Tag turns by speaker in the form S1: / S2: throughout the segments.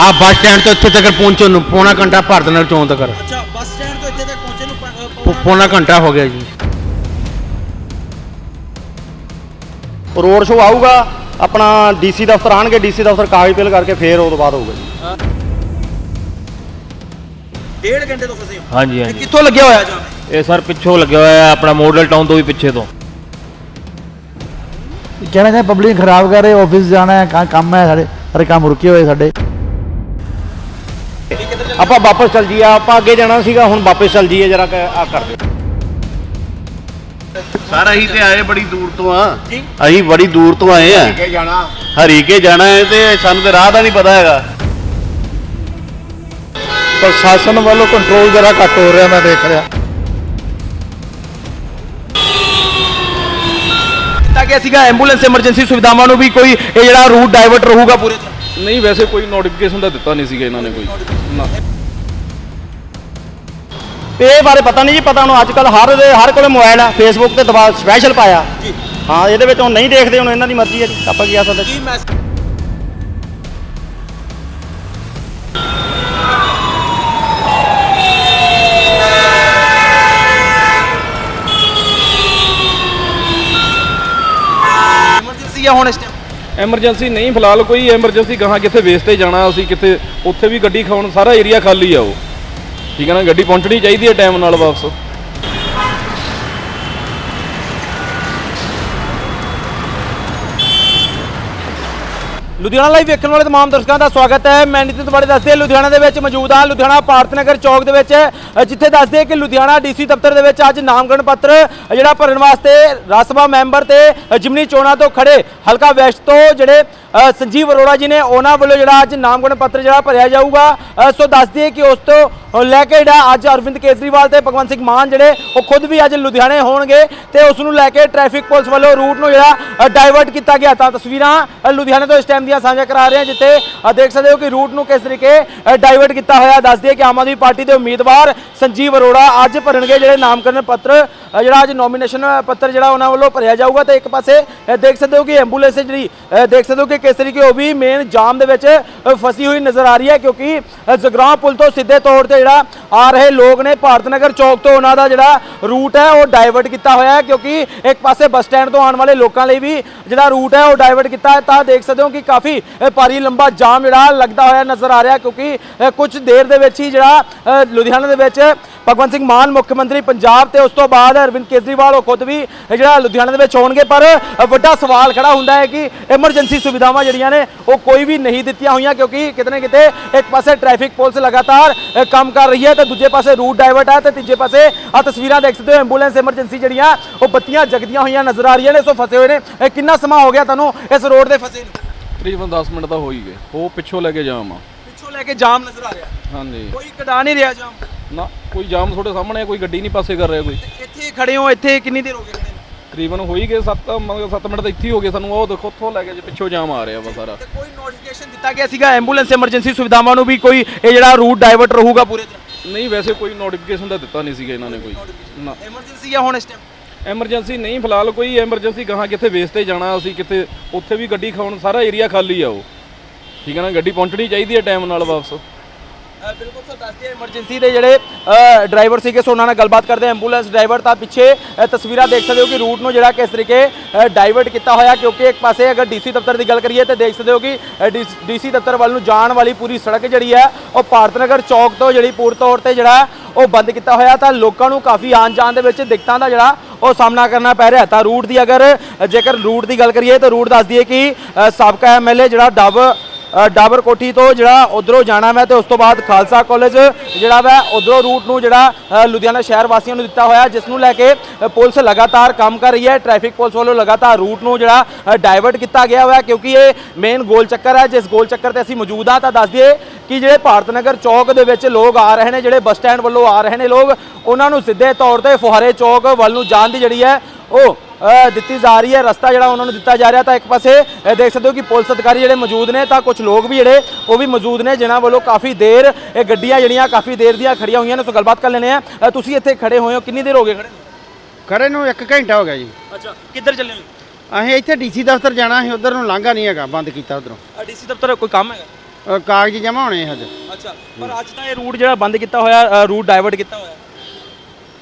S1: ਆ bus stand ਤੋਂ ਇੱਥੇ ਤੱਕ ਪਹੁੰਚਣ ਨੂੰ ਪੌਣਾ ਘੰਟਾ ਭਾਰਤ ਨਗਰ ਚੌਂਕ ਤੱਕ।
S2: ਅੱਛਾ ਬੱਸ ਸਟੈਂਡ ਤੋਂ ਇੱਥੇ ਤੱਕ ਪਹੁੰਚੇ ਨੂੰ ਪ- ਅ,
S1: ਪੌ-
S2: ਪੌਣਾ-
S1: ਪੌਣਾ ਘੰਟਾ ਹੋ ਗਿਆ ਜੀ।
S3: ਰੋਡ ਸ਼ੋ ਆਊਗਾ ਆਪਣਾ ਡੀਸੀ ਦਫ਼ਤਰ ਆਣਗੇ ਡੀਸੀ ਦਫ਼ਤਰ ਕਾਗਜ਼ ਫਿਲ ਕਰਕੇ ਫੇਰ ਉਹ ਤੋਂ ਬਾਅਦ ਹੋਊਗਾ ਜੀ।
S2: ਡੇਢ ਘੰਟੇ ਤੋਂ ਫਸੇ ਹੋ?
S4: ਹਾਂਜੀ
S2: ਇਹ
S4: ਹਾਂਜੀ
S2: ਕਿੱਥੋਂ ਲੱਗਿਆ ਹੋਇਆ ਜਾਮ?
S4: ਇਹ ਸਰ ਪਿੱਛੋਂ ਲੱਗਿਆ ਹੋਇਆ ਹੈ ਆਪਣਾ ਮਾਡਲ ਟਾਊਨ ਤੋਂ ਵੀ ਪਿੱਛੇ ਤੋਂ।
S5: ਕਹਿਣਾ ਚਾਹੀਦਾ ਪਬਲਿਕ ਖਰਾਬ ਕਰ ਰਹੇ ਆਫਿਸ ਜਾਣਾ ਹੈ ਕਾ- ਕੰਮ ਹੈ ਸਾਡੇ ਸਾਰੇ ਕੰਮ ਰੁਕੇ ਹੋਏ ਸਾਡੇ।
S3: ਆਪਾਂ ਵਾਪਸ ਚੱਲ ਜੀਏ ਆਪਾਂ ਅੱਗੇ ਜਾਣਾ ਸੀਗਾ ਹੁਣ ਵਾਪਸ ਚੱਲ ਜੀਏ ਜਰਾ ਆ ਕਰ ਦਿਓ।
S6: ਸਾਰਾ ਹੀ ਤੇ ਆਏ ਬੜੀ ਦੂਰ ਤੋਂ ਆ। ਅਸੀਂ ਬੜੀ ਦੂਰ ਤੋਂ ਆਏ ਆ। ਜਾਣਾ। ਹਰੀਕੇ ਜਾਣਾ ਹੈ ਤੇ ਸਾਨੂੰ ਤੇ ਰਾਹ ਦਾ ਨਹੀਂ ਪਤਾ ਹੈਗਾ।
S5: ਪ੍ਰਸ਼ਾਸਨ ਵੱਲੋਂ ਕੰਟਰੋਲ ਜਰਾ ਘੱਟ ਹੋ ਰਿਹਾ ਮੈਂ ਦੇਖ ਰਿਹਾ।
S2: ਤਾਂ ਕਿ ਸੀਗਾ ਐਂਬੂਲੈਂਸ ਐਮਰਜੈਂਸੀ ਸੁਵਿਧਾਵਾਂ ਨੂੰ ਵੀ ਕੋਈ ਇਹ ਜਿਹੜਾ ਰੂਟ ਡਾਇਵਰਟ ਰਹੂਗਾ ਪੂਰੇ
S7: ਨਹੀਂ ਵੈਸੇ ਕੋਈ ਨੋਟੀਫਿਕੇਸ਼ਨ ਤਾਂ ਦਿੱਤਾ ਨਹੀਂ ਸੀਗਾ ਇਹਨਾਂ ਨੇ ਕੋਈ। ਨਾ।
S3: ਇਹ ਬਾਰੇ ਪਤਾ ਨਹੀਂ ਜੀ ਪਤਾ ਨੂੰ ਅੱਜ ਕੱਲ ਹਰ ਦੇ ਹਰ ਕੋਲੇ ਮੋਬਾਈਲ ਆ ਫੇਸਬੁੱਕ ਤੇ ਦਬਾ ਸਪੈਸ਼ਲ ਪਾਇਆ।
S2: ਜੀ।
S3: ਹਾਂ ਇਹਦੇ ਵਿੱਚ ਹੁਣ ਨਹੀਂ ਦੇਖਦੇ ਹੁਣ ਇਹਨਾਂ ਦੀ ਮਰਜ਼ੀ ਹੈ ਜੀ ਆਪਾਂ ਕੀ ਆ ਸਕਦੇ।
S2: ਕੀ ਮੈਸੇਜ ਐਮਰਜੈਂਸੀ ਆ ਹੁਣ ਇਸ ਟਾਈਮ
S7: ਐਮਰਜੈਂਸੀ ਨਹੀਂ, ਫਿਲਹਾਲ ਕੋਈ ਐਮਰਜੈਂਸੀ ਗਾਹਾਂ ਕਿੱਥੇ ਵੇਸ ਜਾਣਾ, ਅਸੀਂ ਕਿੱਥੇ, ਉੱਥੇ ਵੀ ਗੱਡੀ ਖਾਉਣ, ਸਾਰਾ ਏਰੀਆ ਖਾਲੀ ਆ ਉਹ। ਠੀਕ ਹੈ ਨਾ, ਗੱਡੀ ਪਹੁੰਚਣੀ ਚਾਹੀਦੀ ਹੈ ਟਾਈਮ ਨਾਲ ਵਾਪਸ।
S2: ਲੁਧਿਆਣਾ ਲਾਈਵ ਵੇਖਣ ਵਾਲੇ ਤਮਾਮ ਦਰਸ਼ਕਾਂ ਦਾ ਸਵਾਗਤ ਹੈ। ਮੈਂ ਨਿਤਿਨ ਤਿਵਾੜੀ ਦੱਸਦੇ ਲੁਧਿਆਣਾ ਦੇ ਵਿੱਚ ਮੌਜੂਦ ਹਾਂ। ਲੁਧਿਆਣਾ ਭਾਰਤ ਨਗਰ ਚੌਕ ਦੇ ਵਿੱਚ ਜਿੱਥੇ ਦੱਸਦੇ ਕਿ ਲੁਧਿਆਣਾ ਡੀਸੀ ਦਫ਼ਤਰ ਦੇ ਵਿੱਚ ਅੱਜ ਨਾਮਗਣ ਪੱਤਰ ਜਿਹੜਾ ਭਰਨ ਵਾਸਤੇ ਰਾਜ ਸਭਾ ਮੈਂਬਰ ਤੇ ਜਿਮਨੀ ਚੋਣਾਂ ਤੋਂ ਖੜੇ ਹਲਕਾ ਵੈਸਟ ਤੋਂ ਜਿਹੜੇ ਸੰਜੀਵ ਅਰੋੜਾ ਜੀ ਨੇ, ਉਹਨਾਂ ਵੱਲੋਂ ਜਿਹੜਾ ਅੱਜ ਨਾਮਗਣ ਪੱਤਰ ਜਿਹੜਾ ਭਰਿਆ ਜਾਊਗਾ। ਸੋ ਦੱਸਦੇ ਕਿ ਉਸ ਤੋਂ ਲੈ ਕੇ ਜਿਹੜਾ ਅੱਜ ਅਰਵਿੰਦ ਕੇਜਰੀਵਾਲ ਤੇ ਭਗਵੰਤ ਸਿੰਘ ਮਾਨ ਜਿਹੜੇ, ਉਹ ਖੁਦ ਵੀ ਅੱਜ ਲੁਧਿਆਣੇ ਹੋਣਗੇ ਤੇ ਉਸ ਨੂੰ ਲੈ ਕੇ ਟ੍ਰੈਫਿਕ ਪੁਲਿਸ ਵੱਲੋਂ ਰੂਟ ਨੂੰ ਜਿਹੜਾ ਡਾਈਵਰਟ ਕੀਤਾ ਗਿਆ। ਤਾਂ ਤਸਵੀਰਾਂ ਲੁਧਿਆਣੇ ਤੋਂ ਇਸ ਟਾਈਮ ਦੀਆਂ ਸਾਂਝਾ ਕਰਾ ਰਹੇ ਹਾਂ, ਜਿੱਥੇ ਦੇਖ ਸਕਦੇ ਹੋ ਕਿ ਰੂਟ ਨੂੰ ਕਿਸ ਤਰੀਕੇ ਡਾਈਵਰਟ ਕੀਤਾ ਹੋਇਆ। ਦੱਸ ਦਈਏ ਕਿ ਆਮ ਆਦਮੀ ਪਾਰਟੀ ਦੇ ਉਮੀਦਵਾਰ ਸੰਜੀਵ ਅਰੋੜਾ ਅੱਜ ਭਰਨਗੇ ਜਿਹੜੇ ਨਾਮਕਰਨ ਪੱਤਰ ਜਿਹੜਾ ਅੱਜ ਨੋਮੀਨੇਸ਼ਨ ਪੱਤਰ ਜਿਹੜਾ ਉਹਨਾਂ ਵੱਲੋਂ ਭਰਿਆ ਜਾਊਗਾ। ਤੇ ਇੱਕ ਪਾਸੇ ਦੇਖ ਸਕਦੇ ਹੋ ਕਿ ਐਂਬੂਲੈਂਸ ਜਿਹੜੀ ਦੇਖ ਸਕਦੇ ਹੋ ਕਿ ਕਿਸ ਤਰੀਕੇ ਉਹ ਵੀ ਮੇਨ ਜਾਮ ਦੇ ਵਿੱਚ ਫਸੀ ਹੋਈ ਨਜ਼ਰ ਆ ਰਹੀ ਹੈ, ਕਿਉਂਕਿ ਜਗਰਾਉਂ ਪੁਲ ਤੋਂ ਸਿੱਧੇ ਤੌਰ ਤੇ ਜਿਹੜਾ ਆ ਰਹੇ ਲੋਕ ਨੇ ਭਾਰਤ ਨਗਰ ਚੌਕ ਤੋਂ ਉਹਨਾਂ ਦਾ ਜਿਹੜਾ ਰੂਟ ਹੈ ਉਹ ਡਾਇਵਰਟ ਕੀਤਾ ਹੋਇਆ ਹੈ ਕਿਉਂਕਿ ਇੱਕ ਪਾਸੇ ਬੱਸ ਸਟੈਂਡ ਤੋਂ ਆਉਣ ਵਾਲੇ ਲੋਕਾਂ ਲਈ ਵੀ ਜਿਹੜਾ ਰੂਟ ਹੈ ਉਹ ਡਾਇਵਰਟ ਕੀਤਾ ਹੈ। ਤਾਂ ਦੇਖ ਸਕਦੇ ਹੋ ਕਿ ਕਾਫੀ ਭਾਰੀ ਲੰਬਾ ਜਾਮ ਜਿਹੜਾ ਲੱਗਦਾ ਹੋਇਆ ਨਜ਼ਰ ਆ ਰਿਹਾ ਕਿਉਂਕਿ ਅ, ਕੁਝ ਦੇਰ ਦੇ ਵਿੱਚ ਹੀ ਜਿਹੜਾ ਅ, ਲੁਧਿਆਣਾ ਦੇ ਵਿੱਚ ਭਗਵੰਤ ਸਿੰਘ ਮਾਨ ਮੁੱਖ ਮੰਤਰੀ ਪੰਜਾਬ ਤੇ ਉਸ ਤੋਂ ਬਾਅਦ ਅਰਵਿੰਦ ਕੇਜਰੀਵਾਲ ਉਹ ਖੁਦ ਵੀ ਜਿਹੜਾ ਲੁਧਿਆਣਾ ਦੇ ਵਿੱਚ ਹੋਣਗੇ ਪਰ ਵੱਡਾ ਸਵਾਲ ਖੜਾ ਹੁੰਦਾ ਹੈ ਕਿ ਐਮਰਜੈਂਸੀ ਸੁਵਿਧਾਵਾਂ ਜਿਹੜੀਆਂ ਨੇ ਉਹ ਕੋਈ ਵੀ ਨਹੀਂ ਦਿੱਤੀਆਂ ਹੋਈਆਂ ਕਿਉਂਕਿ ਕਿਤੇ ਨਾ ਕਿਤੇ ਇੱਕ ਪਾਸੇ ਟ੍ਰੈਫਿਕ ਪੁਲਿਸ ਲਗਾਤਾਰ ਕੰਮ ਕਰ ਰਹੀ ਹੈ ਤੇ ਦੂਜੇ ਪਾਸੇ ਰੂਟ ਡਾਈਵਰਟ ਹੈ ਤੇ ਤੀਜੇ ਪਾਸੇ ਆ ਤਸਵੀਰਾਂ ਦੇਖ ਸਕਦੇ ਹੋ ਐਂਬੂਲੈਂਸ ਐਮਰਜੈਂਸੀ ਜਿਹੜੀਆਂ ਉਹ ਬੱਤੀਆਂ ਜਗਦੀਆਂ ਹੋਈਆਂ ਨਜ਼ਰ ਆ ਰਹੀਆਂ ਨੇ ਸੋ ਫਸੇ ਹੋਏ ਨੇ। ਇਹ ਕਿੰਨਾ ਸਮਾਂ ਹੋ ਗਿਆ ਤੁਹਾਨੂੰ ਇਸ ਰੋਡ ਦੇ ਫਸੇ ਨੂੰ?
S7: ਤਕਰੀਬਨ 10 ਮਿੰਟ ਤਾਂ ਹੋ ਹੀ ਗਏ। ਉਹ ਪਿੱਛੋਂ ਲੈ ਕੇ ਜਾਮ ਆ।
S2: ਪਿੱਛੋਂ ਲੈ ਕੇ ਜਾਮ ਨਜ਼ਰ ਆ ਰਿਹਾ।
S7: ਹਾਂਜੀ।
S2: ਕੋਈ ਕਢਾ ਨਹੀਂ ਰਿਹਾ ਜਾਮ।
S7: ਨਾ ਕੋਈ ਜਾਮ ਤੁਹਾਡੇ ਸਾਹਮਣੇ ਕੋਈ ਗੱਡੀ ਨਹੀਂ ਪਾਸੇ ਕਰ ਰਿਹਾ ਕੋਈ।
S2: ਇੱਥੇ ਖੜੇ ਹੋ ਇੱਥੇ ਕਿੰਨੀ ਦੇਰ ਹੋ ਗਈ ਖੜੇ ਨੂੰ?
S7: ਤਕਰੀਬਨ ਹੋ ਹੀ ਗਏ 7 ਮਤਲਬ 7 ਮਿੰਟ ਤਾਂ ਇੱਥੇ ਹੀ ਹੋ ਗਏ ਸਾਨੂੰ ਉਹ ਦੇਖੋ ਉੱਥੋਂ ਲੈ ਕੇ ਜੇ ਪਿੱਛੋਂ ਜਾਮ ਆ ਰਿਹਾ ਵਾ ਸਾਰਾ।
S2: ਤੇ ਕੋਈ ਨੋਟੀਫਿਕੇਸ਼ਨ ਦਿੱਤਾ ਗਿਆ ਸੀਗਾ ਐਂਬੂਲੈਂਸ ਐਮਰਜੈਂਸੀ ਸੁਵਿਧਾਵਾਂ ਨੂੰ ਵੀ ਕੋਈ ਇਹ ਜਿਹੜਾ ਰੂਟ ਡਾਈਵਰਟ ਰਹੂਗਾ ਪੂਰੇ ਤਰ੍ਹਾਂ?
S7: ਨਹੀਂ ਵੈਸੇ ਕੋਈ ਨੋਟੀਫਿਕੇਸ਼ਨ ਤਾਂ ਦਿੱਤਾ ਨਹੀਂ ਸੀਗਾ ਇਹਨਾਂ ਨੇ ਕੋਈ। ਨਾ।
S2: ਐਮਰਜੈਂਸੀ ਆ ਹੁਣ ਇਸ ਟਾਈਮ
S7: ਐਮਰਜੈਂਸੀ ਨਹੀਂ ਫਿਲਹਾਲ ਕੋਈ ਐਮਰਜੈਂਸੀ ਗਾਹਾਂ ਕਿੱਥੇ ਵੇਸ ਤੇ ਜਾਣਾ ਅਸੀਂ ਕਿੱਥੇ ਉੱਥੇ ਵੀ ਗੱਡੀ ਖਾਉਣ ਸਾਰਾ ਏਰੀਆ ਖਾਲੀ ਆ ਉਹ। ਠੀਕ ਹੈ ਨਾ ਗੱਡੀ ਪਹੁੰਚਣੀ ਚਾਹੀਦੀ ਹੈ ਟਾਈਮ ਨਾਲ ਵਾਪਸ।
S2: ਬਿਲਕੁਲ ਸਰ ਦੱਸਦੀ ਐਮਰਜੈਂਸੀ ਦੇ ਜਿਹੜੇ ਡਰਾਈਵਰ ਸੀਗੇ ਸੋ ਉਹਨਾਂ ਨਾਲ ਗੱਲਬਾਤ ਕਰਦੇ ਐਂਬੂਲੈਂਸ ਡਰਾਈਵਰ ਤਾਂ ਪਿੱਛੇ ਤਸਵੀਰਾਂ ਦੇਖ ਸਕਦੇ ਹੋ ਕਿ ਰੂਟ ਨੂੰ ਜਿਹੜਾ ਕਿਸ ਤਰੀਕੇ ਡਾਈਵਰਟ ਕੀਤਾ ਹੋਇਆ ਕਿਉਂਕਿ ਇੱਕ ਪਾਸੇ ਅਗਰ ਡੀਸੀ ਦਫ਼ਤਰ ਦੀ ਗੱਲ ਕਰੀਏ ਤੇ ਦੇਖ ਸਕਦੇ ਹੋ ਕਿ ਡੀਸੀ ਦਫ਼ਤਰ ਵੱਲ ਨੂੰ ਜਾਣ ਵਾਲੀ ਪੂਰੀ ਸੜਕ ਜਿਹੜੀ ਹੈ ਉਹ ਭਾਰਤ ਨਗਰ ਚੌਕ ਤੋਂ ਜਿਹੜੀ ਪੂਰ ਤੌਰ ਤੇ ਜਿਹੜਾ ਉਹ ਬੰਦ ਕੀਤਾ ਹੋਇਆ। ਤਾਂ ਲੋਕਾਂ ਨੂੰ ਕਾਫੀ ਆਉਣ ਜਾਣ ਦੇ ਵਿੱਚ ਦਿੱਕਤਾਂ ਦਾ ਜਿਹੜਾ ਉਹ ਸਾਹਮਣਾ ਕਰਨਾ ਪੈ ਰਿਹਾ। ਤਾਂ ਰੂਟ ਦੀ ਅਗਰ ਜੇਕਰ ਰੂਟ ਦੀ ਗੱਲ ਕਰੀਏ ਤਾਂ ਰੂਟ ਦੱਸ ਦਈਏ ਕਿ ਅ, ਸਾਬਕਾ ਐਮਐਲਏ ਜਿਹੜਾ ਡਵ ਡਾਬਰ ਕੋਠੀ ਤੋਂ ਜਿਹੜਾ ਉਧਰੋਂ ਜਾਣਾ ਮੈਂ ਤੇ ਉਸ ਤੋਂ ਬਾਅਦ ਖਾਲਸਾ ਕਾਲਜ, ਜਿਹੜਾ ਵਾ ਉਧਰੋਂ ਰੂਟ ਨੂੰ ਜਿਹੜਾ ਲੁਧਿਆਣਾ ਸ਼ਹਿਰ ਵਾਸੀਆਂ ਨੂੰ ਦਿੱਤਾ ਹੋਇਆ, ਜਿਸ ਨੂੰ ਲੈ ਕੇ ਪੁਲਿਸ ਲਗਾਤਾਰ ਕੰਮ ਕਰ ਰਹੀ ਹੈ। ਟ੍ਰੈਫਿਕ ਪੁਲਿਸ ਵੱਲੋਂ ਲਗਾਤਾਰ ਰੂਟ ਨੂੰ ਜਿਹੜਾ ਡਾਇਵਰਟ ਕੀਤਾ ਗਿਆ ਹੋਇਆ, ਕਿਉਂਕਿ ਇਹ ਮੇਨ ਗੋਲ ਚੱਕਰ ਹੈ। ਜਿਸ ਗੋਲ ਚੱਕਰ ਤੇ ਅਸੀਂ ਮੌਜੂਦ ਹਾਂ, ਤਾਂ ਦੱਸ ਦਈਏ ਕਿ ਜਿਹੜੇ ਭਾਰਤ ਨਗਰ ਚੌਕ ਦੇ ਵਿੱਚ ਲੋਕ ਆ ਰਹੇ ਨੇ, ਜਿਹੜੇ ਬੱਸ ਸਟੈਂਡ ਵੱਲੋਂ ਆ ਰਹੇ ਨੇ ਲੋਕ, ਉਹਨਾਂ ਨੂੰ ਸਿੱਧੇ ਤੌਰ ਤੇ ਫੁਹਾਰੇ ਚੌਕ ਵੱਲ ਨੂੰ ਜਾਣ ਦੀ ਜਿਹੜੀ ਹੈ, ਉਹ ਦਿੱਤੀ ਜਾ ਰਹੀ ਹੈ। ਰਸਤਾ ਜਿਹੜਾ ਉਹਨਾਂ ਨੂੰ ਦਿੱਤਾ ਜਾ ਰਿਹਾ ਤਾਂ ਇੱਕ ਪਾਸੇ ਦੇਖ ਸਕਦੇ ਹੋ ਕਿ ਪੁਲਿਸ ਅਧਿਕਾਰੀ ਜਿਹੜੇ ਮੌਜੂਦ ਨੇ ਤਾਂ ਕੁਝ ਲੋਕ ਵੀ ਜਿਹੜੇ ਉਹ ਵੀ ਮੌਜੂਦ ਨੇ ਜਿਨ੍ਹਾਂ ਵੱਲੋਂ ਕਾਫੀ ਦੇਰ ਇਹ ਗੱਡੀਆਂ ਜਿਹੜੀਆਂ ਕਾਫੀ ਦੇਰ ਦੀਆਂ ਖੜੀਆਂ ਹੋਈਆਂ ਨੇ। ਸੋ ਗੱਲਬਾਤ ਕਰ ਲੈਣੇ ਆ ਤੁਸੀਂ ਇੱਥੇ ਖੜੇ ਹੋਏ ਹੋ। ਕਿੰਨੀ ਦੇਰ ਹੋ ਗਈ ਖੜੇ
S3: ਖੜੇ ਨੂੰ 1 ਘੰਟਾ ਹੋ ਗਿਆ ਜੀ।
S2: ਅੱਛਾ ਕਿੱਧਰ ਚੱਲੇ ਹੋ?
S3: ਅਸੀਂ ਇੱਥੇ ਡੀਸੀ ਦਫ਼ਤਰ ਜਾਣਾ ਸੀ ਉਧਰ ਨੂੰ ਲਾਂਘਾ ਨਹੀਂ ਹੈਗਾ ਬੰਦ ਕੀਤਾ ਉਧਰੋਂ।
S2: ਡੀਸੀ ਦਫ਼ਤਰ ਕੋਈ ਕੰਮ ਹੈਗਾ?
S3: ਕਾਗਜ਼ ਜਮਾ ਹੋਣੇ ਹਜੇ।
S2: ਅੱਛਾ ਪਰ ਅੱਜ ਤਾਂ ਇਹ ਰੂਟ ਜਿਹੜਾ ਬੰਦ ਕੀਤਾ ਹੋਇਆ ਰੂਟ ਡਾਇਵਰਟ ਕੀਤਾ ਹੋਇਆ।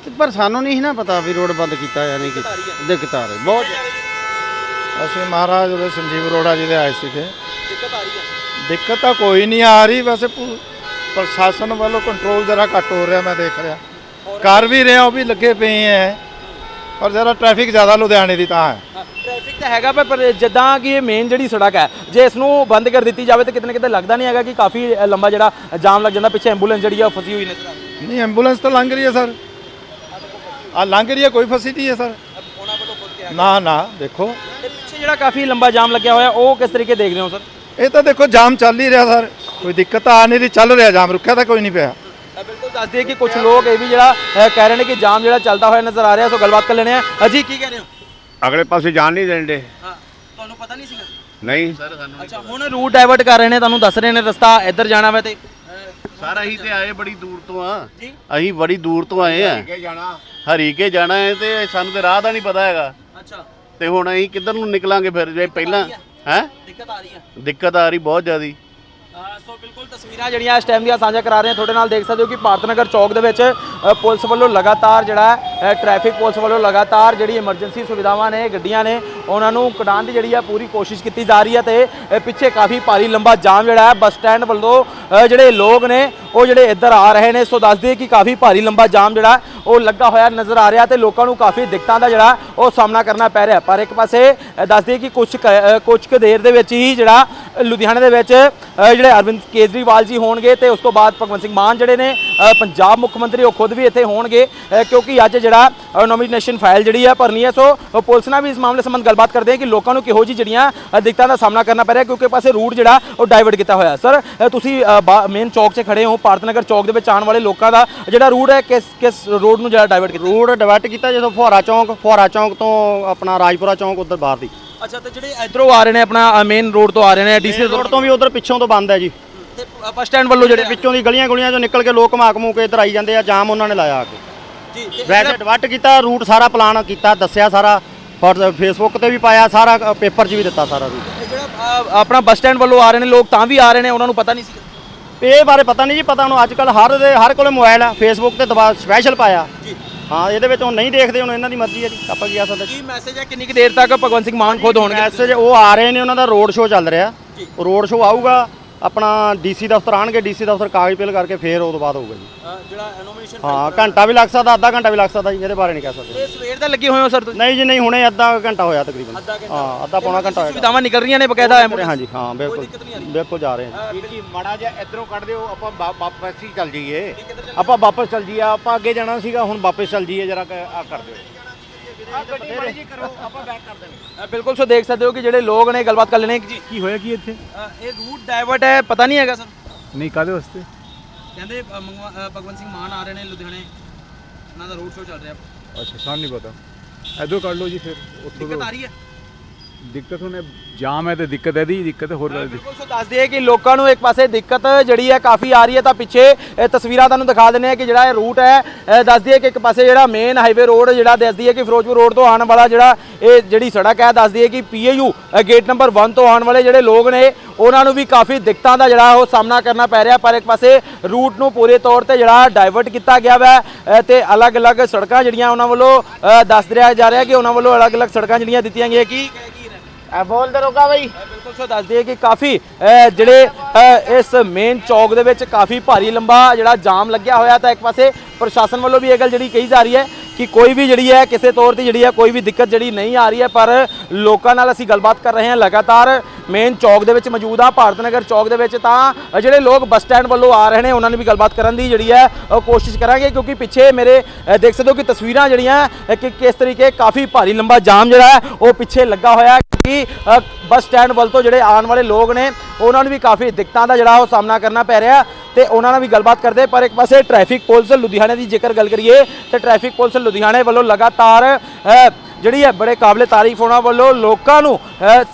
S3: ਪਰ ਸਾਨੂੰ ਨਹੀਂ ਸੀ ਨਾ ਪਤਾ ਵੀ ਰੋਡ ਬੰਦ ਕੀਤਾ ਜਾਂ ਨਹੀਂ ਕੀਤਾ। ਦਿੱਕਤ ਆ। ਰਹੀ ਬਹੁਤ
S8: ਅਸੀਂ ਮਹਾਰਾਜ ਉਹਦੇ ਸੰਜੀਵ ਅਰੋੜਾ ਜੀ ਦੇ ਆਏ ਸੀਗੇ
S2: ਦਿੱਕਤ ਆ ਰਹੀ ਹੈ
S8: ਦਿੱਕਤ ਤਾਂ ਕੋਈ ਨਹੀਂ ਆ ਰਹੀ ਵੈਸੇ ਪੁ- ਪ੍ਰਸ਼ਾਸਨ ਵੱਲੋਂ ਕੰਟਰੋਲ ਜਰਾ ਘੱਟ ਹੋ ਰਿਹਾ ਮੈਂ ਦੇਖ ਰਿਹਾ। ਕਰ ਵੀ ਰਿਹਾ ਉਹ ਵੀ ਲੱਗੇ ਪਏ ਐ। ਪਰ ਜਰਾ ਟ੍ਰੈਫਿਕ ਜ਼ਿਆਦਾ ਲੁਧਿਆਣੇ ਦੀ ਤਾਂ ਹੈ।
S2: ਟ੍ਰੈਫਿਕ ਤਾਂ ਹੈਗਾ ਪਰ- ਪਰ ਜਿੱਦਾਂ ਕਿ ਇਹ ਮੇਨ ਜਿਹੜੀ ਸੜਕ ਹੈ ਜੇ ਇਸ ਨੂੰ ਬੰਦ ਕਰ ਦਿੱਤੀ ਜਾਵੇ ਤਾਂ ਕਿਤੇ ਨਾ ਕਿਤੇ ਲੱਗਦਾ ਨਹੀਂ ਹੈਗਾ ਕਿ ਕਾਫੀ ਅ, ਲੰਬਾ ਜਿਹੜਾ ਜਾਮ ਲੱਗ ਜਾਂਦਾ ਪਿੱਛੇ ਐਂਬੂਲੈਂਸ ਜਿਹੜੀ ਆ ਉਹ ਫਸੀ ਹੋਈ ਨਜ਼ਰ ਆ ਰਹੀ ਹੈ।
S8: ਨਹੀਂ ਐਂਬੂਲੈਂਸ ਤਾਂ ਲੰਘ ਰਹੀ ਹੈ ਸਰ। ਆ ਲੰਘ ਰਹੀ ਹੈ ਕੋਈ ਫੈਸਿਲਿਟੀ ਹੈ ਸਰ।
S2: ਉਹਨਾਂ ਵੱਲੋਂ
S8: ਨਾ ਨਾ ਦੇਖੋ।
S2: ਤੇ ਪਿੱਛੇ ਜਿਹੜਾ ਕਾਫੀ ਲੰਬਾ ਜਾਮ ਲੱਗਿਆ ਹੋਇਆ ਉਹ ਕਿਸ ਤਰੀਕੇ ਦੇਖਦੇ ਹੋ ਸਰ?
S8: ਇਹ ਤਾਂ ਦੇਖੋ ਜਾਮ ਚੱਲ ਹੀ ਰਿਹਾ ਸਰ। ਕੋਈ ਦਿੱਕਤ ਤਾਂ ਆ ਨਹੀਂ ਰਹੀ ਚੱਲ ਰਿਹਾ ਜਾਮ ਰੁਕਿਆ ਤਾਂ ਕੋਈ ਨਹੀਂ ਪਿਆ।
S2: ਬਿਲਕੁਲ ਦੱਸ ਦਈਏ ਕਿ ਕੁਝ ਲੋਕ ਇਹ ਵੀ ਜਿਹੜਾ ਅ, ਕਹਿ ਰਹੇ ਨੇ ਕਿ ਜਾਮ ਜਿਹੜਾ ਚੱਲਦਾ ਹੋਇਆ ਨਜ਼ਰ ਆ ਰਿਹਾ ਸੋ ਗੱਲਬਾਤ ਕਰ ਲੈਣੇ ਆ ਅਜੀ ਕੀ ਕਹਿ ਰਹੇ ਹੋ?
S6: ਅਗਲੇ ਪਾਸੇ ਜਾਣ ਨਹੀਂ ਦੇਣਦੇ
S2: ਹਾਂ ਤੁਹਾਨੂੰ ਪਤਾ ਨਹੀਂ ਸੀਗਾ?
S6: ਨਹੀਂ।
S2: ਅੱਛਾ ਹੁਣ ਰੂਟ ਡਾਇਵਰਟ ਕਰ ਰਹੇ ਨੇ ਤੁਹਾਨੂੰ ਦੱਸ ਰਹੇ ਨੇ ਰਸਤਾ ਇੱਧਰ ਜਾਣਾ ਵਾ ਤੇ।
S6: ਸਾਰਾ ਹੀ ਤੇ ਆਏ ਬੜੀ ਦੂਰ ਤੋਂ ਆ।
S2: ਜੀ।
S6: ਅਸੀਂ ਬੜੀ ਦੂਰ ਤੋਂ ਆਏ ਆ। ਹਰੀਕੇ ਜਾਣਾ ਹੈ ਤੇ ਸਾਨੂੰ ਤੇ ਰਾਹ ਦਾ ਨਹੀਂ ਪਤਾ ਹੈਗਾ।
S2: ਅੱਛਾ।
S6: ਤੇ ਹੁਣ ਅਸੀਂ ਕਿੱਧਰ ਨੂੰ ਨਿਕਲਾਂਗੇ ਫਿਰ? ਜੇ ਪਹਿਲਾਂ ਹੈ?
S2: ਦਿੱਕਤ ਆ ਰਹੀ ਹੈ
S6: ਦਿੱਕਤ ਆ ਰਹੀ ਬਹੁਤ ਜ਼ਿਆਦੀ।
S2: ਸੋ ਬਿਲਕੁਲ ਤਸਵੀਰਾਂ ਜਿਹੜੀਆਂ ਇਸ ਟਾਈਮ ਦੀਆਂ ਸਾਂਝਾ ਕਰਾ ਰਹੇ ਹਾਂ। ਤੁਹਾਡੇ ਨਾਲ ਦੇਖ ਸਕਦੇ ਹੋ ਕਿ ਭਾਰਤ ਨਗਰ ਚੌਕ ਦੇ ਵਿੱਚ ਪੁਲਿਸ ਵੱਲੋਂ ਲਗਾਤਾਰ ਜਿਹੜਾ ਹੈ, ਟ੍ਰੈਫਿਕ ਪੁਲਿਸ ਵੱਲੋਂ ਲਗਾਤਾਰ ਜਿਹੜੀ ਐਮਰਜੈਂਸੀ ਸੁਵਿਧਾਵਾਂ ਨੇ ਗੱਡੀਆਂ ਨੇ ਉਹਨਾਂ ਨੂੰ ਕਢਾਉਣ ਦੀ ਜਿਹੜੀ ਹੈ ਪੂਰੀ ਕੋਸ਼ਿਸ਼ ਕੀਤੀ ਜਾ ਰਹੀ ਹੈ ਤੇ ਪਿੱਛੇ ਕਾਫੀ ਭਾਰੀ ਲੰਬਾ ਜਾਮ ਜਿਹੜਾ ਹੈ ਬੱਸ ਸਟੈਂਡ ਵੱਲੋਂ ਜਿਹੜੇ ਲੋਕ ਨੇ ਉਹ ਜਿਹੜੇ ਇੱਧਰ ਆ ਰਹੇ ਨੇ। ਸੋ ਦੱਸ ਦਈਏ ਕਿ ਕਾਫੀ ਭਾਰੀ ਲੰਬਾ ਜਾਮ ਜਿਹੜਾ ਉਹ ਲੱਗਾ ਹੋਇਆ ਨਜ਼ਰ ਆ ਰਿਹਾ ਤੇ ਲੋਕਾਂ ਨੂੰ ਕਾਫੀ ਦਿੱਕਤਾਂ ਦਾ ਜਿਹੜਾ ਉਹ ਸਾਹਮਣਾ ਕਰਨਾ ਪੈ ਰਿਹਾ। ਪਰ ਇੱਕ ਪਾਸੇ ਅ, ਦੱਸ ਦਈਏ ਕਿ ਕੁਝ ਕੁ- ਅ, ਕੁਝ ਕੁ ਦੇਰ ਦੇ ਵਿੱਚ ਹੀ ਜਿਹੜਾ ਲੁਧਿਆਣੇ ਦੇ ਵਿੱਚ ਅ, ਜਿਹੜੇ ਅਰਵਿੰਦ ਕੇਜਰੀਵਾਲ ਜੀ ਹੋਣਗੇ ਤੇ ਉਸ ਤੋਂ ਬਾਅਦ ਭਗਵੰਤ ਸਿੰਘ ਮਾਨ ਜਿਹੜੇ ਨੇ ਪੰਜਾਬ ਮੁੱਖ ਮੰਤਰੀ ਉਹ ਖੁਦ ਵੀ ਇੱਥੇ ਹੋਣਗੇ ਕਿਉਂਕਿ ਅੱਜ ਜਿਹੜਾ ਨੋਮੀਨੇਸ਼ਨ ਫਾਈਲ ਜਿਹੜੀ ਹੈ ਭਰਨੀ ਹੈ ਸੋ ਪੁਲਿਸ ਨਾਲ ਵੀ ਇਸ ਮਾਮਲੇ ਸੰਬੰਧ ਗੱਲਬਾਤ ਕਰਦੇ ਹਾਂ ਕਿ ਲੋਕਾਂ ਨੂੰ ਕਿਹੋ ਜਿਹੀ ਜਿਹੜੀਆਂ ਦਿੱਕਤਾਂ ਦਾ ਸਾਹਮਣਾ ਕਰਨਾ ਪੈ ਰਿਹਾ ਕਿਉਂਕਿ ਪਾਸੇ ਰੂਟ ਜਿਹੜਾ ਉਹ ਡਾਇਵਰਟ ਕੀਤਾ ਹੋਇਆ। ਸਰ ਅ, ਤੁਸੀਂ ਮੇਨ ਚੌਕ 'ਚ ਖੜੇ ਹੋ ਭਾਰਤ ਨਗਰ ਚੌਕ ਦੇ ਵਿੱਚ ਆਉਣ ਵਾਲੇ ਲੋਕਾਂ ਦਾ ਜਿਹੜਾ ਰੂਟ ਹੈ ਕਿਸ ਕਿਸ ਰੋਡ ਨੂੰ ਜਿਹੜਾ ਡਾਇਵਰਟ ਕੀਤਾ?
S3: ਰੂਟ ਡਿਵਰਟ ਕੀਤਾ ਜਦੋਂ ਫੁਹਾਰਾ ਚੌਂਕ ਫੁਹਾਰਾ ਚੌਂਕ ਤੋਂ ਆਪਣਾ ਰਾਜਪੁਰਾ ਚੌਂਕ ਉਧਰ ਬਾਹਰ ਦੀ।
S2: ਅੱਛਾ ਤੇ ਜਿਹੜੇ ਇਧਰੋਂ ਆ ਰਹੇ ਨੇ ਆਪਣਾ ਮੇਨ ਰੋਡ ਤੋਂ ਆ ਰਹੇ ਨੇ ਡੀਸੀ
S3: ਰੋਡ ਤੋਂ ਵੀ ਉਧਰ ਪਿੱਛੋਂ ਤੋਂ ਬੰਦ ਹੈ ਜੀ।
S2: ਤੇ ਬੱਸ ਸਟੈਂਡ ਵੱਲੋਂ ਜਿਹੜੇ
S3: ਵਿੱਚੋਂ ਦੀ ਗਲੀਆਂ ਗੁਲੀਆਂ ਚੋਂ ਨਿਕਲ ਕੇ ਲੋਕ ਘੁਮਾ ਘਮੂ ਕੇ ਇੱਧਰ ਆਈ ਜਾਂਦੇ ਆ ਜਾਮ ਉਹਨਾਂ ਨੇ ਲਾਇਆ ਆ ਕੇ।
S2: ਜੀ ਤੇ
S3: ਵੈਸੇ ਡਿਵਰਟ ਕੀਤਾ ਰੂਟ ਸਾਰਾ ਪਲਾਨ ਕੀਤਾ ਦੱਸਿਆ ਸਾਰਾ ਫੇਸਬੁੱਕ ਤੇ ਵੀ ਪਾਇਆ ਸਾਰਾ ਪੇਪਰ 'ਚ ਵੀ ਦਿੱਤਾ ਸਾਰਾ ਰੂਟ
S2: ਜਿਹੜਾ ਆਪਣਾ ਬੱਸ ਸਟੈਂਡ ਵੱਲੋਂ ਆ ਰਹੇ ਨੇ ਲੋਕ ਤਾਂ ਵੀ ਆ ਰਹੇ ਨੇ ਉਹਨਾਂ ਨੂੰ ਪਤਾ ਨਹੀਂ ਸੀ।
S3: ਇਹ ਬਾਰੇ ਪਤਾ ਨਹੀਂ ਜੀ ਪਤਾ ਨੂੰ ਅੱਜ ਕੱਲ ਹਰ ਦੇ ਹਰ ਕੋਲੇ ਮੋਬਾਈਲ ਆ ਫੇਸਬੁੱਕ ਤੇ ਦਬਾ ਸਪੈਸ਼ਲ ਪਾਇਆ।
S2: ਜੀ।
S3: ਹਾਂ ਇਹਦੇ ਵਿੱਚ ਉਹ ਨਹੀਂ ਦੇਖਦੇ ਹੁਣ ਇਹਨਾਂ ਦੀ ਮਰਜ਼ੀ ਹੈ ਜੀ ਆਪਾਂ ਕੀ ਆ ਸਕਦੇ
S2: ਕੀ ਮੈਸੇਜ ਹੈ ਕਿੰਨੀ ਕੁ ਦੇਰ ਤੱਕ ਭਗਵੰਤ ਸਿੰਘ ਮਾਨ ਖੁਦ ਹੋਣਗੇ?
S3: ਮੈਸੇਜ ਉਹ ਆ ਰਹੇ ਨੇ ਉਹਨਾਂ ਦਾ ਰੋਡ ਸ਼ੋਅ ਚੱਲ ਰਿਹਾ। ਰੋਡ ਸ਼ੋਅ ਆਊਗਾ ਆਪਣਾ ਡੀਸੀ ਦਫ਼ਤਰ ਆਣਗੇ ਡੀਸੀ ਦਫ਼ਤਰ ਕਾਗਜ਼ ਪਿਲ ਕਰਕੇ ਫੇਰ ਉਹ ਤੋਂ ਬਾਅਦ ਹੋਊਗਾ ਜੀ।
S2: ਜਿਹੜਾ ਨੋਮੀਨੇਸ਼ਨ
S3: ਹਾਂ ਘੰਟਾ ਵੀ ਲੱਗ ਸਕਦਾ ਅੱਧਾ ਘੰਟਾ ਵੀ ਲੱਗ ਸਕਦਾ ਜੀ ਇਹਦੇ ਬਾਰੇ ਨਹੀਂ ਕਹਿ ਸਕਦੇ।
S2: ਇਹ ਸਵੇਰ ਦਾ ਲੱਗੇ ਹੋਏ ਹੋ ਸਰ ਤੁਸੀਂ?
S3: ਨਹੀਂ ਜੀ ਨਹੀਂ ਹੁਣੇ ਅੱਧਾ ਘੰਟਾ ਹੋਇਆ ਤਕਰੀਬਨ। ਹਾਂ ਅੱਧਾ ਪੌਣਾ ਘੰਟਾ ਹੋਇਆ।
S2: ਸੁਵਿਧਾਵਾਂ ਨਿਕਲ ਰਹੀਆਂ ਨੇ ਬਕਾਇਦਾ
S3: ਹਾਂਜੀ ਹਾਂ ਬਿਲਕੁਲ ਬਿਲਕੁਲ ਜਾ ਰਹੇ ਹਾਂ।
S6: ਵੀਰ ਜੀ ਮਾੜਾ ਜਿਹਾ ਇਧਰੋਂ ਕੱਢ ਦਿਓ ਆਪਾਂ ਵਾਪਸ ਹੀ ਚੱਲ ਜਾਈਏ। ਆਪਾਂ ਵਾਪਸ ਚੱਲ ਜਾਈਏ ਆਪਾਂ ਅੱਗੇ ਜਾਣਾ ਸੀਗਾ ਹੁਣ ਵਾਪਸ ਚੱਲ ਜਾਈਏ ਜਰਾ ਆ ਕਰ ਦਿਓ। ਆ ਗੱਡੀ ਮਾੜੀ ਜੀ ਕਰੋ ਆਪਾਂ ਬੈਕ ਕਰ ਦੇਣੀ
S2: ਅ, ਬਿਲਕੁਲ ਸੋ ਦੇਖ ਸਕਦੇ ਹੋ ਕਿ ਜਿਹੜੇ ਲੋਕ ਨੇ ਗੱਲਬਾਤ ਕਰ ਲੈਣੇ ਜੀ
S5: ਕੀ ਹੋਇਆ ਕੀ ਇੱਥੇ?
S2: ਅ, ਇਹ ਰੂਟ ਡਾਇਵਰਟ ਹੈ ਪਤਾ ਨਹੀਂ ਹੈਗਾ ਸਰ।
S5: ਨਹੀਂ ਕਾਦੇ ਵਾਸਤੇ?
S2: ਕਹਿੰਦੇ ਅ, ਮੰਗਵਾ- ਅ, ਭਗਵੰਤ ਸਿੰਘ ਮਾਨ ਆ ਰਹੇ ਨੇ ਲੁਧਿਆਣੇ। ਉਹਨਾਂ ਦਾ ਰੂਟ ਸ਼ੋਅ ਚੱਲ ਰਿਹਾ।
S5: ਅੱਛਾ ਸਾਨੂੰ ਨਹੀਂ ਪਤਾ। ਇਧਰੋਂ ਕੱਢ ਲਓ ਜੀ ਫਿਰ ਉੱਥੋਂ
S2: ਦਿੱਕਤ ਆ ਰਹੀ ਹੈ।
S5: ਦਿੱਕਤ ਉਹਨੇ ਜਾਮ ਹੈ ਤੇ ਦਿੱਕਤ ਇਹਦੀ ਦਿੱਕਤ ਹੋਰ
S2: ਬਿਲਕੁਲ ਸੋ ਦੱਸ ਦਈਏ ਕਿ ਲੋਕਾਂ ਨੂੰ ਇੱਕ ਪਾਸੇ ਦਿੱਕਤ ਜਿਹੜੀ ਹੈ ਕਾਫੀ ਆ ਰਹੀ ਹੈ ਤਾਂ ਪਿੱਛੇ ਇਹ ਤਸਵੀਰਾਂ ਤੁਹਾਨੂੰ ਦਿਖਾ ਦਿੰਦੇ ਆ ਕਿ ਜਿਹੜਾ ਇਹ ਰੂਟ ਹੈ ਇਹ ਦੱਸ ਦਈਏ ਕਿ ਇੱਕ ਪਾਸੇ ਜਿਹੜਾ ਮੇਨ ਹਾਈਵੇ ਰੋਡ ਜਿਹੜਾ ਦੱਸ ਦਈਏ ਕਿ ਫਿਰੋਜ਼ਪੁਰ ਰੋਡ ਤੋਂ ਆਉਣ ਵਾਲਾ ਜਿਹੜਾ ਇਹ ਜਿਹੜੀ ਸੜਕ ਹੈ ਦੱਸ ਦਈਏ ਕਿ ਪੀਏਯੂ ਗੇਟ ਨੰਬਰ 1 ਤੋਂ ਆਉਣ ਵਾਲੇ ਜਿਹੜੇ ਲੋਕ ਨੇ ਉਹਨਾਂ ਨੂੰ ਵੀ ਕਾਫੀ ਦਿੱਕਤਾਂ ਦਾ ਜਿਹੜਾ ਉਹ ਸਾਹਮਣਾ ਕਰਨਾ ਪੈ ਰਿਹਾ ਪਰ ਇੱਕ ਪਾਸੇ ਰੂਟ ਨੂੰ ਪੂਰੇ ਤੌਰ ਤੇ ਜਿਹੜਾ ਡਾਇਵਰਟ ਕੀਤਾ ਗਿਆ ਵਾ ਅ, ਤੇ ਅਲੱਗ-ਅਲੱਗ ਸੜਕਾਂ ਜਿਹੜੀਆਂ ਉਹਨਾਂ ਵੱਲੋਂ ਦੱਸ ਰਿਹਾ ਜਾ ਰਿਹਾ ਕਿ ਉਹਨਾਂ ਵੱਲੋਂ ਅਲੱਗ-ਅਲੱਗ ਸੜਕਾਂ ਜਿਹੜੀਆਂ ਦਿੱਤੀਆਂ ਗਈਆਂ ਕਿ ਕੀ
S3: ਬੋਲ ਦੇ ਰੋਗਾ ਬਾਈ।
S2: ਬਿਲਕੁਲ ਸੋ ਦੱਸ ਦਈਏ ਕਿ ਕਾਫੀ ਜਿਹੜੇ ਇਸ ਮੇਨ ਚੌਕ ਦੇ ਵਿੱਚ ਕਾਫੀ ਭਾਰੀ ਲੰਬਾ ਜਿਹੜਾ ਜਾਮ ਲੱਗਿਆ ਹੋਇਆ ਤਾਂ ਇੱਕ ਪਾਸੇ ਪ੍ਰਸ਼ਾਸਨ ਵੱਲੋਂ ਵੀ ਇਹ ਗੱਲ ਜਿਹੜੀ ਕਹੀ ਜਾ ਰਹੀ ਹੈ ਕਿ ਕੋਈ ਵੀ ਜਿਹੜੀ ਹੈ ਕਿਸੇ ਤੌਰ ਤੇ ਜਿਹੜੀ ਹੈ ਕੋਈ ਵੀ ਦਿੱਕਤ ਜਿਹੜੀ ਨਹੀਂ ਆ ਰਹੀ ਹੈ, ਪਰ ਲੋਕਾਂ ਨਾਲ ਅਸੀਂ ਗੱਲਬਾਤ ਕਰ ਰਹੇ ਹਾਂ ਲਗਾਤਾਰ। ਮੇਨ ਚੌਕ ਦੇ ਵਿੱਚ ਮੌਜੂਦ ਆ ਭਾਰਤ ਨਗਰ ਚੌਕ ਦੇ ਵਿੱਚ ਤਾਂ ਜਿਹੜੇ ਲੋਕ ਬੱਸ ਸਟੈਂਡ ਵੱਲੋਂ ਆ ਰਹੇ ਨੇ ਉਹਨਾਂ ਨੂੰ ਵੀ ਗੱਲਬਾਤ ਕਰਨ ਦੀ ਜਿਹੜੀ ਹੈ ਅ, ਕੋਸ਼ਿਸ਼ ਕਰਾਂਗੇ ਕਿਉਂਕਿ ਪਿੱਛੇ ਮੇਰੇ ਦੇਖ ਸਕਦੇ ਹੋ ਕਿ ਤਸਵੀਰਾਂ ਜਿਹੜੀਆਂ ਕਿ ਕਿਸ ਤਰੀਕੇ ਕਾਫੀ ਭਾਰੀ ਲੰਬਾ ਜਾਮ ਜਿਹੜਾ ਹੈ ਉਹ ਪਿੱਛੇ ਲੱਗਾ ਹੋਇਆ ਹੈ ਕਿ ਬੱਸ ਸਟੈਂਡ ਵੱਲ ਤੋਂ ਜਿਹੜੇ ਆਉਣ ਵਾਲੇ ਲੋਕ ਨੇ ਉਹਨਾਂ ਨੂੰ ਵੀ ਕਾਫੀ ਦਿੱਕਤਾਂ ਦਾ ਜਿਹੜਾ ਉਹ ਸਾਹਮਣਾ ਕਰਨਾ ਪੈ ਰਿਹਾ ਤੇ ਉਹਨਾਂ ਨਾਲ ਵੀ ਗੱਲਬਾਤ ਕਰਦੇ ਪਰ ਇੱਕ ਪਾਸੇ ਟ੍ਰੈਫਿਕ ਪੁਲਿਸ ਲੁਧਿਆਣੇ ਦੀ ਜੇਕਰ ਗੱਲ ਕਰੀਏ ਤੇ ਟ੍ਰੈਫਿਕ ਪੁਲਿਸ ਲੁਧਿਆਣੇ ਵੱਲੋਂ ਲਗਾਤਾਰ ਜਿਹੜੀ ਹੈ ਬੜੇ ਕਾਬਲੇ ਤਾਰੀਫ ਉਹਨਾਂ ਵੱਲੋਂ ਲੋਕਾਂ ਨੂੰ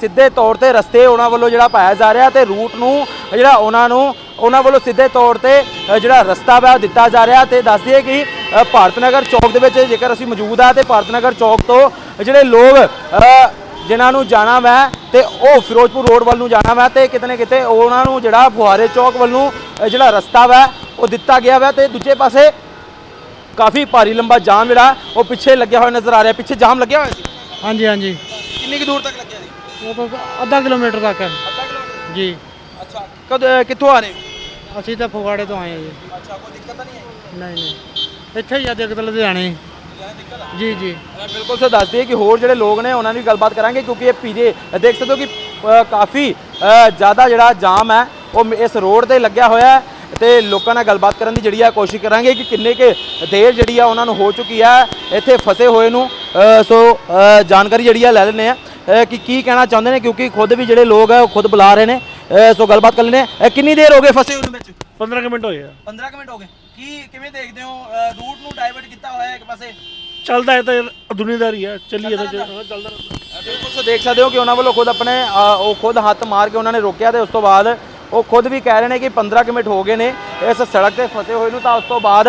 S2: ਸਿੱਧੇ ਤੌਰ ਤੇ ਰਸਤੇ ਉਹਨਾਂ ਵੱਲੋਂ ਜਿਹੜਾ ਪਾਇਆ ਜਾ ਰਿਹਾ ਤੇ ਰੂਟ ਨੂੰ ਜਿਹੜਾ ਉਹਨਾਂ ਨੂੰ ਉਹਨਾਂ ਵੱਲੋਂ ਸਿੱਧੇ ਤੌਰ ਤੇ ਜਿਹੜਾ ਰਸਤਾ ਵਾ ਉਹ ਦਿੱਤਾ ਜਾ ਰਿਹਾ ਤੇ ਦੱਸ ਦਈਏ ਕਿ ਭਾਰਤ ਨਗਰ ਚੌਕ ਦੇ ਵਿੱਚ ਜੇਕਰ ਅਸੀਂ ਮੌਜੂਦ ਆ ਤੇ ਭਾਰਤ ਨਗਰ ਚੌਕ ਤੋਂ ਜਿਹੜੇ ਲੋਕ ਅ, ਜਿਨ੍ਹਾਂ ਨੂੰ ਜਾਣਾ ਵੈ ਤੇ ਉਹ ਫਿਰੋਜ਼ਪੁਰ ਰੋਡ ਵੱਲ ਨੂੰ ਜਾਣਾ ਵੈ ਤੇ ਕਿਤੇ ਨਾ ਕਿਤੇ ਉਹਨਾਂ ਨੂੰ ਜਿਹੜਾ ਫੁਹਾਰੇ ਚੌਕ ਵੱਲ ਨੂੰ ਜਿਹੜਾ ਰਸਤਾ ਵੈ ਉਹ ਦਿੱਤਾ ਗਿਆ ਵੈ ਤੇ ਦੂਜੇ ਪਾਸੇ ਕਾਫੀ ਭਾਰੀ ਲੰਬਾ ਜਾਮ ਜਿਹੜਾ ਉਹ ਪਿੱਛੇ ਲੱਗਿਆ ਹੋਇਆ ਨਜ਼ਰ ਆ ਰਿਹਾ। ਪਿੱਛੇ ਜਾਮ ਲੱਗਿਆ ਹੋਇਆ ਸੀ?
S9: ਹਾਂਜੀ ਹਾਂਜੀ।
S2: ਕਿੰਨੀ ਕੁ ਦੂਰ ਤੱਕ ਲੱਗਿਆ ਸੀ?
S9: ਤਾਂ ਅੱਧਾ ਕਿਲੋਮੀਟਰ ਤੱਕ ਹੈ।
S2: ਅੱਧਾ ਕਿਲੋਮੀਟਰ?
S9: ਜੀ।
S2: ਅੱਛਾ ਕਦ ਕਿੱਥੋਂ ਆ ਰਹੇ
S9: ਅਸੀਂ ਤਾਂ ਫਗਵਾੜੇ ਤੋਂ ਆਏ ਹਾਂ ਜੀ।
S2: ਅੱਛਾ ਕੋਈ ਦਿੱਕਤ ਤਾਂ ਨਹੀਂ ਆਈ?
S9: ਨਹੀਂ ਨਹੀਂ। ਇੱਥੇ ਹੀ ਆ ਦਿੱਕਤ ਲੁਧਿਆਣੇ ਜੀ ਜੀ।
S2: ਬਿਲਕੁਲ ਸਰ ਦੱਸ ਦਈਏ ਕਿ ਹੋਰ ਜਿਹੜੇ ਲੋਕ ਨੇ ਉਹਨਾਂ ਵੀ ਗੱਲਬਾਤ ਕਰਾਂਗੇ ਕਿਉਂਕਿ ਇਹ ਪੀਜੇ ਦੇਖ ਸਕਦੇ ਹੋ ਕਿ ਕਾਫੀ ਜ਼ਿਆਦਾ ਜਿਹੜਾ ਜਾਮ ਹੈ ਉਹ ਇਸ ਰੋਡ ਤੇ ਲੱਗਿਆ ਹੋਇਆ ਹੈ। ਤੇ ਲੋਕਾਂ ਨਾਲ ਗੱਲਬਾਤ ਕਰਨ ਦੀ ਜਿਹੜੀ ਆ ਕੋਸ਼ਿਸ਼ ਕਰਾਂਗੇ ਕਿ ਕਿੰਨੇ ਕੁ ਦੇਰ ਜਿਹੜੀ ਆ ਉਹਨਾਂ ਨੂੰ ਹੋ ਚੁੱਕੀ ਆ ਇੱਥੇ ਫਸੇ ਹੋਏ ਨੂੰ। ਸੋ ਜਾਣਕਾਰੀ ਜਿਹੜੀ ਆ ਲੈ ਲੈਂਦੇ ਆ। ਕਿ ਕੀ ਕਹਿਣਾ ਚਾਹੁੰਦੇ ਨੇ ਕਿਉਂਕਿ ਖੁਦ ਵੀ ਜਿਹੜੇ ਲੋਕ ਆ ਉਹ ਖੁਦ ਬੁਲਾ ਰਹੇ ਨੇ। ਸੋ ਗੱਲਬਾਤ ਕਰ ਅ, ਕਿੰਨੀ ਦੇਰ ਹੋ ਗਏ ਫਸੇ ਹੋਏ ਨੂੰ ਵਿੱਚ?
S9: 15 ਕੁ ਮਿੰਟ ਹੋਏ ਆ।
S2: 15 ਕੁ ਮਿੰਟ ਹੋ ਗਏ। ਕੀ ਕਿਵੇਂ ਦੇਖਦੇ ਹੋ? ਰੂਟ ਨੂੰ ਡਾਇਵਰਟ ਕੀਤਾ ਹੋਇਆ ਹੈ ਇੱਕ ਪਾਸੇ?
S9: ਚੱਲਦਾ ਹੈ ਤਾਂ ਦੁਨੀਆਦਾਰੀ ਹੈ ਚੱਲੀਏ ਤਾਂ ਚੱਲਦਾ
S2: ਬਿਲਕੁਲ ਸੋ ਦੇਖ ਸਕਦੇ ਹੋ ਕਿ ਉਹਨਾਂ ਵੱਲੋਂ ਖੁਦ ਆਪਣੇ ਉਹ ਖੁਦ ਹੱਥ ਮਾਰ ਕੇ ਉਹਨਾਂ ਨੇ ਰੋਕਿਆ ਤੇ ਉਸ ਤੋਂ ਬਾਅਦ ਉਹ ਖੁਦ ਵੀ ਕਹਿ ਰਹੇ ਨੇ ਕਿ 15 ਕੁ ਮਿੰਟ ਹੋ ਗਏ ਨੇ ਇਸ ਸੜਕ ਤੇ ਫਸੇ ਹੋਏ ਨੂੰ ਤਾਂ ਉਸ ਤੋਂ ਬਾਅਦ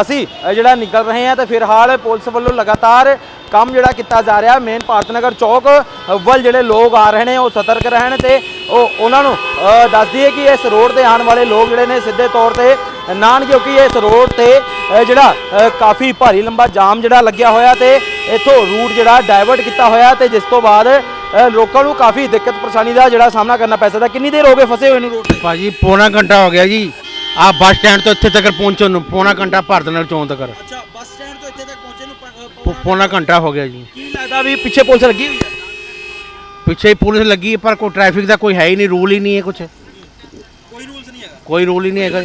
S2: ਅਸੀਂ ਜਿਹੜਾ ਨਿਕਲ ਰਹੇ ਹਾਂ ਤੇ ਫਿਲਹਾਲ ਪੁਲਿਸ ਵੱਲੋਂ ਲਗਾਤਾਰ ਕੰਮ ਜਿਹੜਾ ਕੀਤਾ ਜਾ ਰਿਹਾ ਮੇਨ ਭਾਰਤ ਨਗਰ ਚੌਕ ਵੱਲ ਜਿਹੜੇ ਲੋਕ ਆ ਰਹੇ ਨੇ ਉਹ ਸਤਰਕ ਰਹਿਣ ਤੇ ਉਹ ਉਹਨਾਂ ਨੂੰ ਅ, ਦੱਸ ਦਈਏ ਕਿ ਇਸ ਰੋਡ ਤੇ ਆਉਣ ਵਾਲੇ ਲੋਕ ਜਿਹੜੇ ਨੇ ਸਿੱਧੇ ਤੌਰ ਤੇ ਨਾਨ ਕਿਉਂਕਿ ਇਸ ਰੋਡ ਤੇ ਜਿਹੜਾ ਕਾਫੀ ਭਾਰੀ ਲੰਬਾ ਜਾਮ ਜਿਹੜਾ ਲੱਗਿਆ ਹੋਇਆ ਤੇ ਇੱਥੋਂ ਰੂਟ ਜਿਹੜਾ ਡਾਇਵਰਟ ਕੀਤਾ ਹੋਇਆ ਤੇ ਜਿਸ ਤੋਂ ਬਾਅਦ ਲੋਕਾਂ ਨੂੰ ਕਾਫੀ ਦਿੱਕਤ ਪਰੇਸ਼ਾਨੀ ਦਾ ਜਿਹੜਾ ਸਾਹਮਣਾ ਕਰਨਾ ਪੈ ਸਕਦਾ। ਕਿੰਨੀ ਦੇਰ ਹੋ ਗਏ ਫਸੇ ਹੋਏ ਨੂੰ ਰੋਡ ਤੇ?
S1: ਭਾਜੀ ਪੌਣਾ ਘੰਟਾ ਹੋ ਗਿਆ ਜੀ। ਆ ਬੱਸ ਸਟੈਂਡ ਤੋਂ ਇੱਥੇ ਤੱਕ ਪਹੁੰਚਣ ਨੂੰ ਪੌਣਾ ਘੰਟਾ ਭਾਰਤ ਨਗਰ ਚੌਂਕ ਤੱਕ।
S2: ਅੱਛਾ ਬੱਸ ਸਟੈਂਡ ਤੋਂ ਇੱਥੇ ਤੱਕ ਪਹੁੰਚੇ ਨੂੰ
S1: ਪੌਣਾ ਘੰਟਾ ਹੋ ਗਿਆ ਜੀ।
S2: ਕੀ ਲੱਗਦਾ ਵੀ ਪਿੱਛੇ ਪੁਲਿਸ ਲੱਗੀ ਹੋਈ ਹੈ?
S1: ਪਿੱਛੇ ਹੀ ਪੁਲਿਸ ਲੱਗੀ ਹੈ, ਪਰ ਕੋਈ ਟ੍ਰੈਫਿਕ ਦਾ ਕੋਈ ਹੈ ਹੀ ਨਹੀਂ ਰੂਲ ਹੀ ਨਹੀਂ ਹੈ ਕੁਛ।
S2: ਕੋਈ ਰੂਲਸ ਨਹੀਂ ਹੈਗਾ।
S1: ਕੋਈ ਰੂਲ ਹੀ ਨਹੀਂ ਹੈਗਾ।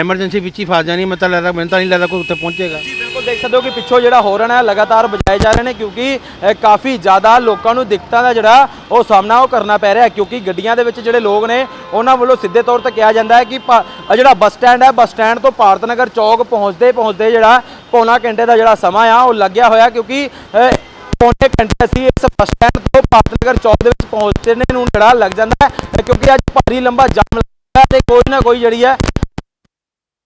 S1: ਐਮਰਜੈਂਸੀ ਵਿੱਚ ਹੀ ਫਸ ਜਾਣੀ ਮੈਂ ਤਾਂ ਲੱਗਦਾ ਮੈਨੂੰ ਤਾਂ ਨਹੀਂ ਲੱਗਦਾ ਕੋਈ ਉੱਥੇ ਪਹੁੰਚੇਗਾ।
S2: ਬਿਲਕੁਲ ਦੇਖ ਸਕਦੇ ਹੋ ਕਿ ਪਿੱਛੋਂ ਜਿਹੜਾ ਹੋਰਨ ਹੈ, ਲਗਾਤਾਰ ਵਜਾਏ ਜਾ ਰਹੇ ਨੇ ਕਿਉਂਕਿ ਕਾਫੀ ਜ਼ਿਆਦਾ ਲੋਕਾਂ ਨੂੰ ਦਿੱਕਤਾਂ ਦਾ ਜਿਹੜਾ ਉਹ ਸਾਹਮਣਾ ਉਹ ਕਰਨਾ ਪੈ ਰਿਹਾ ਕਿਉਂਕਿ ਗੱਡੀਆਂ ਦੇ ਵਿੱਚ ਜਿਹੜੇ ਲੋਕ ਨੇ, ਉਹਨਾਂ ਵੱਲੋਂ ਸਿੱਧੇ ਤੌਰ ਤੇ ਕਿਹਾ ਜਾਂਦਾ ਹੈ ਕਿ ਭਾ- ਜਿਹੜਾ ਬੱਸ ਸਟੈਂਡ ਹੈ, ਬੱਸ ਸਟੈਂਡ ਤੋਂ ਭਾਰਤ ਨਗਰ ਚੌਕ ਪਹੁੰਚਦੇ ਪਹੁੰਚਦੇ ਜਿਹੜਾ ਪੌਣਾ ਘੰਟੇ ਦਾ ਜਿਹੜਾ ਸਮਾਂ ਆ, ਉਹ ਲੱਗਿਆ ਹੋਇਆ ਕਿਉਂਕਿ ਪੌਣੇ ਘੰਟੇ ਅਸੀਂ ਇਸ ਬੱਸ ਸਟੈਂਡ ਤੋਂ ਭਾਰਤ ਨਗਰ ਚੌਕ ਦੇ ਵਿੱਚ ਪਹੁੰਚਣੇ ਨੂੰ ਜਿਹੜਾ ਲੱਗ ਜਾਂਦਾ ਹੈ, ਕਿਉਂਕਿ ਅੱਜ ਭਾਰੀ ਲੰਬਾ ਜਾਮ ਲੱਗਦਾ ਤੇ ਕੋਈ ਨਾ ਕੋਈ ਜਿਹੜੀ ਹੈ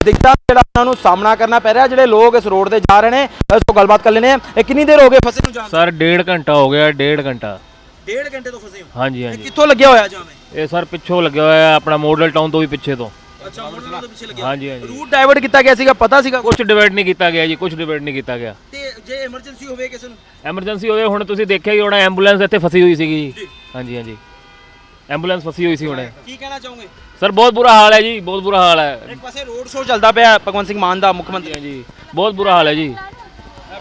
S2: ਦਿੱਕਤਾਂ ਦਾ ਜਿਹੜਾ ਉਹਨਾਂ ਨੂੰ ਸਾਹਮਣਾ ਕਰਨਾ ਪੈ ਰਿਹਾ ਜਿਹੜੇ ਲੋਕ ਇਸ ਰੋਡ ਤੇ ਜਾ ਰਹੇ ਨੇ ਇਸ ਤੋਂ ਗੱਲਬਾਤ ਕਰ ਲੈਣੇ ਆ ਇਹ ਕਿੰਨੀ ਦੇਰ ਹੋ ਗਏ ਫਸੇ ਨੂੰ ਜਾਮ
S4: ਸਰ ਡੇਢ ਘੰਟਾ ਹੋ ਗਿਆ ਡੇਢ ਘੰਟਾ।
S2: ਡੇਢ ਘੰਟੇ ਤੋਂ ਫਸੇ ਹੋ?
S4: ਹਾਂਜੀ
S2: ਇਹ
S4: ਹਾਂਜੀ।
S2: ਕਿੱਥੋਂ ਲੱਗਿਆ ਹੋਇਆ ਹੈ
S4: ਇਹ ਸਰ ਪਿੱਛੋਂ ਲੱਗਿਆ ਹੋਇਆ ਹੈ, ਆਪਣਾ ਮਾਡਲ ਟਾਊਨ ਤੋਂ ਵੀ ਪਿੱਛੇ ਤੋਂ।
S2: ਅੱਛਾ ਮੋਟਰ ਤੋਂ ਪਿੱਛੇ ਲੱਗਿਆ।
S4: ਹਾਂਜੀ ਹਾਂਜੀ।
S2: ਰੂਟ ਡਾਇਵਰਟ ਕੀਤਾ ਗਿਆ ਸੀਗਾ ਪਤਾ ਸੀਗਾ
S4: ਕੁਝ ਡਿਵਾਈਡ ਨਹੀਂ ਕੀਤਾ ਗਿਆ ਜੀ ਕੁਝ ਡਿਵਾਈਡ ਨਹੀਂ ਕੀਤਾ ਗਿਆ।
S2: ਤੇ ਜੇ ਐਮਰਜੈਂਸੀ ਹੋਵੇ ਕਿਸੇ ਨੂੰ?
S4: ਐਮਰਜੈਂਸੀ ਹੋਵੇ ਹੁਣ ਤੁਸੀਂ ਦੇਖਿਆ ਹੀ ਹੋਣਾ ਐਂਬੂਲੈਂਸ ਇੱਥੇ ਫਸੀ ਹੋਈ ਸੀਗੀ ਜੀ। ਹਾਂਜੀ ਹਾਂਜੀ। ਐਂਬੂਲੈਂਸ ਫਸੀ ਹੋਈ ਸੀ ਹੁਣੇ।
S2: ਕੀ ਕਹਿਣਾ ਚਾਹੋਗੇ?
S4: ਸਰ ਬਹੁਤ ਬੁਰਾ ਹਾਲ ਹੈ ਜੀ ਬਹੁਤ ਬੁਰਾ ਹਾਲ ਹੈ।
S2: ਇੱਕ ਪਾਸੇ ਰੋਡ ਸ਼ੋਅ ਚੱਲਦਾ ਪਿਆ ਭਗਵੰਤ ਸਿੰਘ ਮਾਨ ਦਾ ਮੁੱਖ ਮੰਤਰੀ।
S4: ਜੀ ਬਹੁਤ ਬੁਰਾ ਹਾਲ ਹੈ ਜੀ।